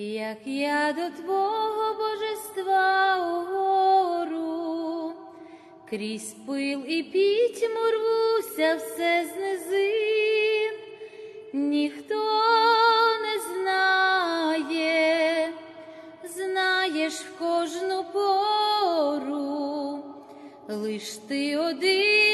як я до Твого божества угору, крізь пил і пітьму рвуся все з ніхто не знає, знаєш кожну пору, лиш ти один,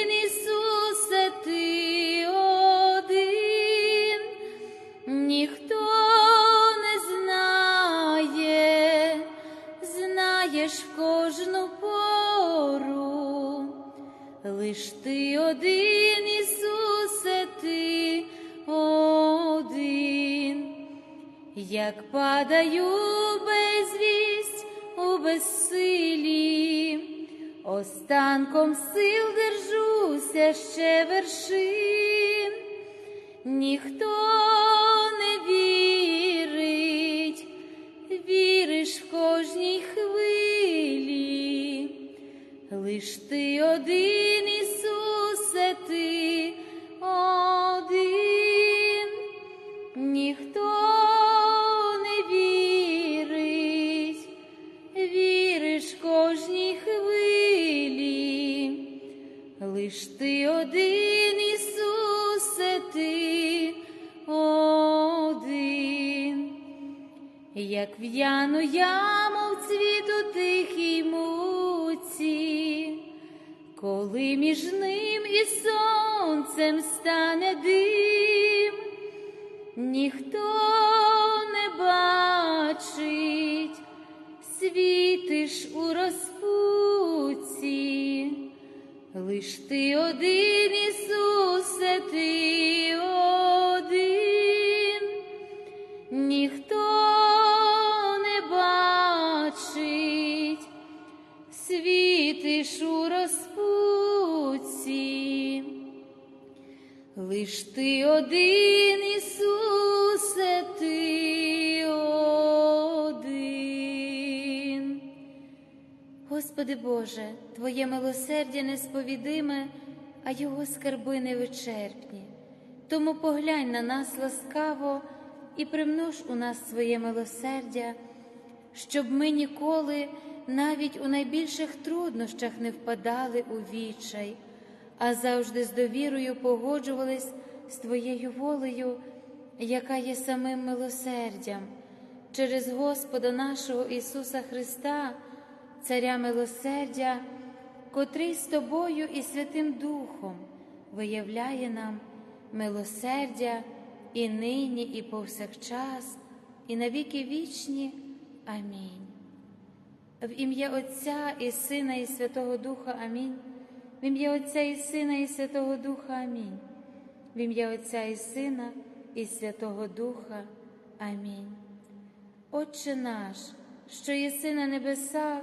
знаєш в кожну пору, лиш ти один, Ісусе, ти один, як падаю безвість у безсилі, останком сил держуся ще вершин, ніхто не вірить, віриш в кожній хвилі, лиш ти один, Ісусе, ти один, ніхто не вірить, віриш кожній хвилі, лиш ти один, Ісусе, ти один, як в'яну яму між ним і сонцем стане дим, Господи Боже, Твоє милосердя несповідиме, а Його скарби невичерпні. Тому поглянь на нас ласкаво і примнож у нас своє милосердя, щоб ми ніколи навіть у найбільших труднощах не впадали у відчай, а завжди з довірою погоджувались з Твоєю волею, яка є самим милосердям, через Господа нашого Ісуса Христа, Царя милосердя, котрий з Тобою і Святим Духом виявляє нам милосердя і нині, і повсякчас, і навіки вічні. Амінь. В ім'я Отця і Сина, і Святого Духа Амінь. В ім'я Отця і Сина, і Святого Духа Амінь. В ім'я Отця і Сина, і Святого Духа. Амінь. Отче наш, що єси на небесах,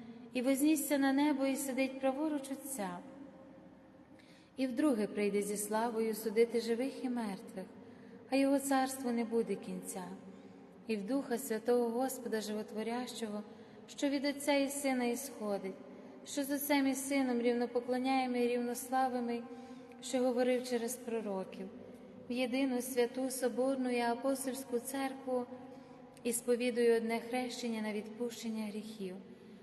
і вознісся на небо, і сидить праворуч Отця. І вдруге прийде зі славою судити живих і мертвих, а його царству не буде кінця, і в Духа Святого Господа Животворящого, що від Отця і Сина ісходить, що з Отцем і Сином рівнопоклоняємо і рівнославимо, що говорив через пророків, в єдину святу Соборну і апостольську церкву і сповідую одне хрещення на відпущення гріхів,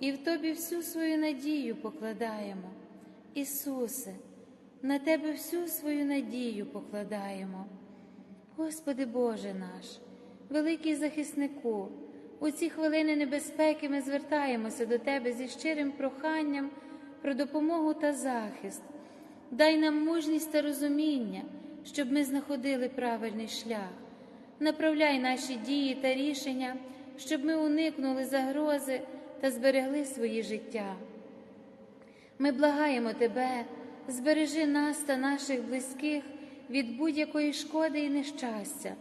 і в Тобі всю свою надію покладаємо. Ісусе, на Тебе всю свою надію покладаємо. Господи Боже наш, великий захиснику, у ці хвилини небезпеки ми звертаємося до Тебе зі щирим проханням про допомогу та захист. Дай нам мужність та розуміння, щоб ми знаходили правильний шлях. Направляй наші дії та рішення, щоб ми уникнули загрози та зберегли свої життя. Ми благаємо Тебе, збережи нас та наших близьких від будь-якої шкоди і нещастя,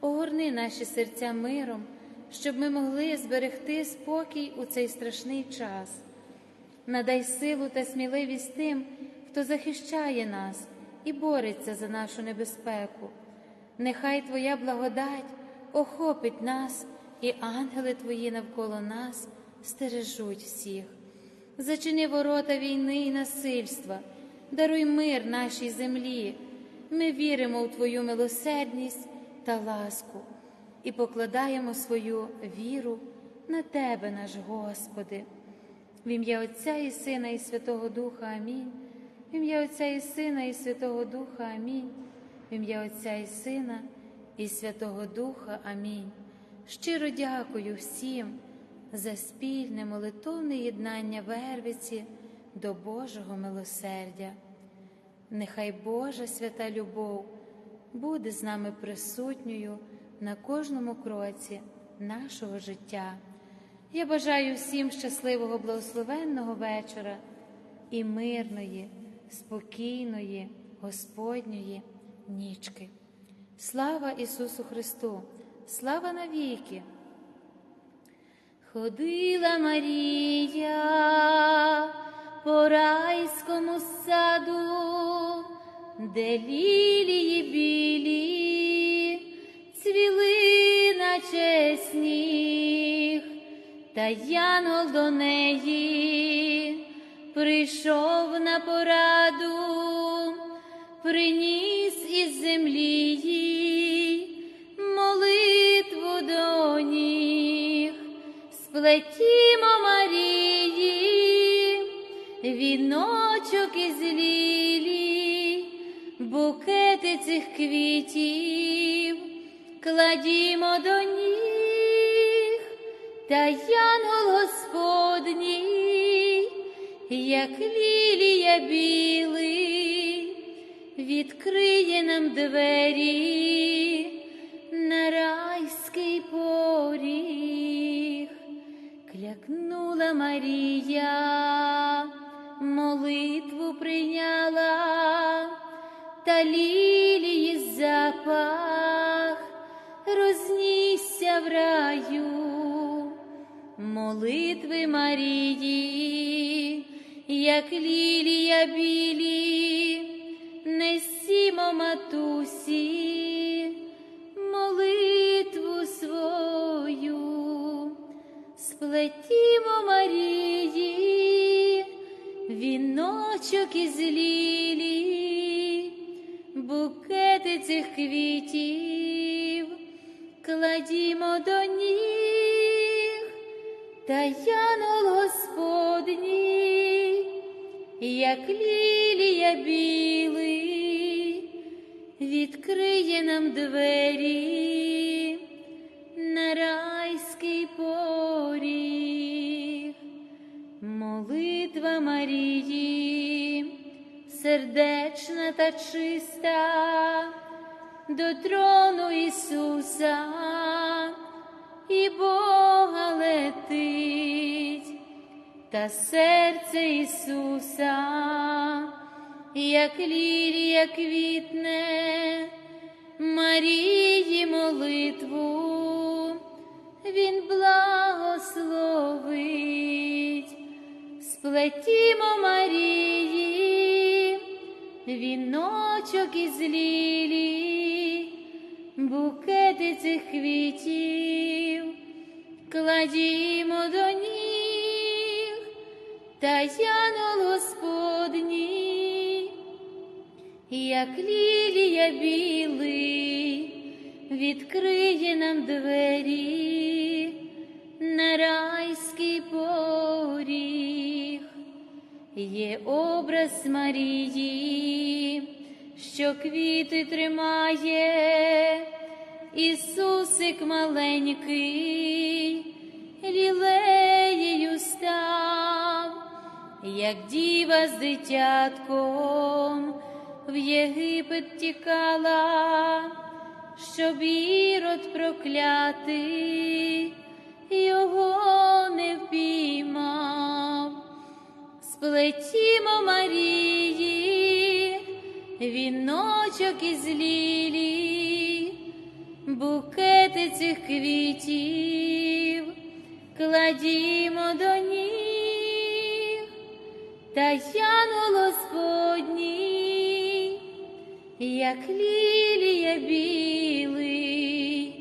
огорни наші серця миром, щоб ми могли зберегти спокій у цей страшний час. Надай силу та сміливість тим, хто захищає нас і бореться за нашу небезпеку. Нехай Твоя благодать охопить нас, і ангели Твої навколо нас стережуть всіх. Зачини ворота війни і насильства, даруй мир нашій землі. Ми віримо у Твою милосердність та ласку і покладаємо свою віру на Тебе, наш Господи. В ім'я Отця і Сина, і Святого Духа Амінь. В ім'я Отця і Сина, і Святого Духа Амінь. В ім'я Отця і Сина, і Святого Духа Амінь. Щиро дякую всім за спільне молитовне єднання Вервиці до Божого милосердя. Нехай Божа свята любов буде з нами присутньою на кожному кроці нашого життя. Я бажаю всім щасливого, благословенного вечора і мирної, спокійної, Господньої нічки. Слава Ісусу Христу! Слава навіки! Ходила Марія по райському саду, де лілії білі, цвіли наче сніг, та янгол до неї прийшов на пораду, приніс із землі їй віночок із лілій, букети цих квітів, кладімо до ніг, та янгол Господній, як лілія білий, відкриє нам двері на райський поріг. Клякнула Марія, молитву прийняла, та лілії запах рознісся в раю. Молитви Марії, як лілія білі, несімо матусі, молитву свою, сплетімо Марії, віночок із лілі, букети цих квітів, кладімо до ніг, та янгол Господній, як лілія білий, відкриє нам двері сердечна та чиста, до трону Ісуса. І Бога летить, та серце Ісуса, як лілія квітне, Марії молитву, Він благословить, сплетімо віночок із лілі, букети цих квітів, кладімо до ніг, та янгол Господній, як лілія білий, відкриє нам двері на райський поріг. Є образ Марії, що квіти тримає, Ісусик маленький, лілеєю став, як діва з дитятком в Єгипет тікала, щоб ірод проклятий його не впіймав. Сплетімо Марії, віночок із лілі, букети цих квітів, кладімо до ніг, та янгол Господній, як лілія білий,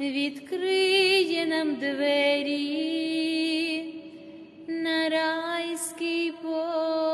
відкриє нам двері and our eyes keep open.